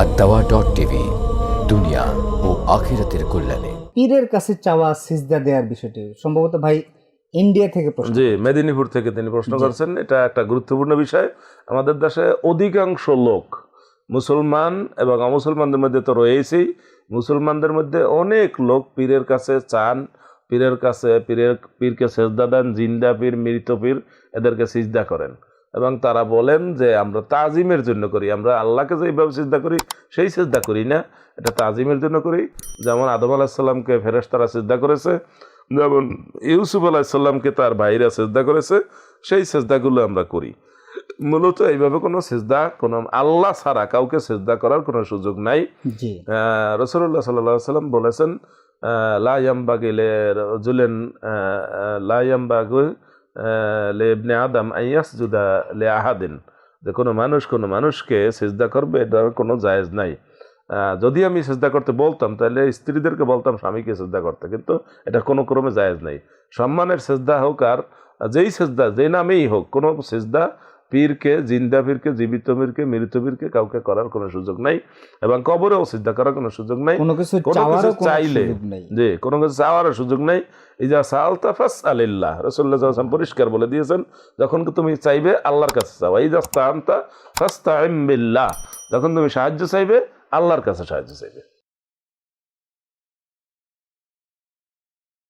আর দাওয়া dot TV দুনিয়া ও আখিরাতের কল্যাণে পীরের কাছে চাওয়া সিজদা দেওয়ার বিষয়টি। সম্ভবত ভাই ইন্ডিয়া থেকে প্রশ্ন জি মেদিনীপুর থেকে তিনি প্রশ্ন করছেন। এটা একটা গুরুত্বপূর্ণ বিষয়। আমাদের দেশে অধিকাংশ লোক মুসলমান এবং অমুসলমানদের মধ্যে তো রয়েছেই মুসলমানদের মধ্যে অনেক লোক পীরের কাছে চান পীরের কাছে পীরের পীরকে সেজদা দেন জিন্দা পীর মৃত পীর এদেরকে সিজদা করেন। এবং তারা বলেন যে আমরা তাজিমের জন্য করি। আমরা আল্লাহকে যেভাবে চিন্তা করি সেই সিজদা করি না। এটা তাজিমের জন্য করি। যেমন আদম আলাহিসাল্লামকে ফেরেস তারা সিজদা করেছে যেমন ইউসুফ আলাহিসাল্লামকে তার ভাইরা সেজদা করেছে সেই সেজদাগুলো আমরা করি। মূলত এইভাবে কোনো সেজদা কোনো আল্লাহ ছাড়া কাউকে সেজদা করার কোনো সুযোগ নাই। রসুল্লাহ সাল্লাহ সাল্লাম বলেছেন লাইয়াম্বাগিলে রজুলেন লাইয়াম্বাগু লে ইবনে আদম আইয়াস জুদা লে আহাদিন যে কোনো মানুষ কোনো মানুষকে সেজদা করবে, এটার কোনো জায়েজ নাই। যদি আমি সেজদা করতে বলতাম, তাহলে স্ত্রীদেরকে বলতাম, স্বামীকে সেজদা করতে। কিন্তু এটা কোনো ক্রমে জায়েজ নাই। সম্মানের সেজদা হোক আর যেই সেজদা যে নামেই হোক, কোনো সেজদা পীরকে জিন্দা পীরকে জীবিত পীরকে মৃত পীরকে কাউকে করার কোনো সুযোগ নাই এবং কবরেও সিদ্ধা করার কোনো সুযোগ নাই। কোনো কিছু চাইলে সুযোগ নেই। যে কোনো কিছু চাওয়ারও সুযোগ নাই। এই যা সালতা ফাস আলিল্লাহ রসুল্লাহ সাল্লাম পরিষ্কার বলে দিয়েছেন যখন তুমি চাইবে আল্লাহর কাছে চাও। এই যাস্তা আন্তা ফাস্তা বিল্লাহ যখন তুমি সাহায্য চাইবে আল্লাহর কাছে সাহায্য চাইবে।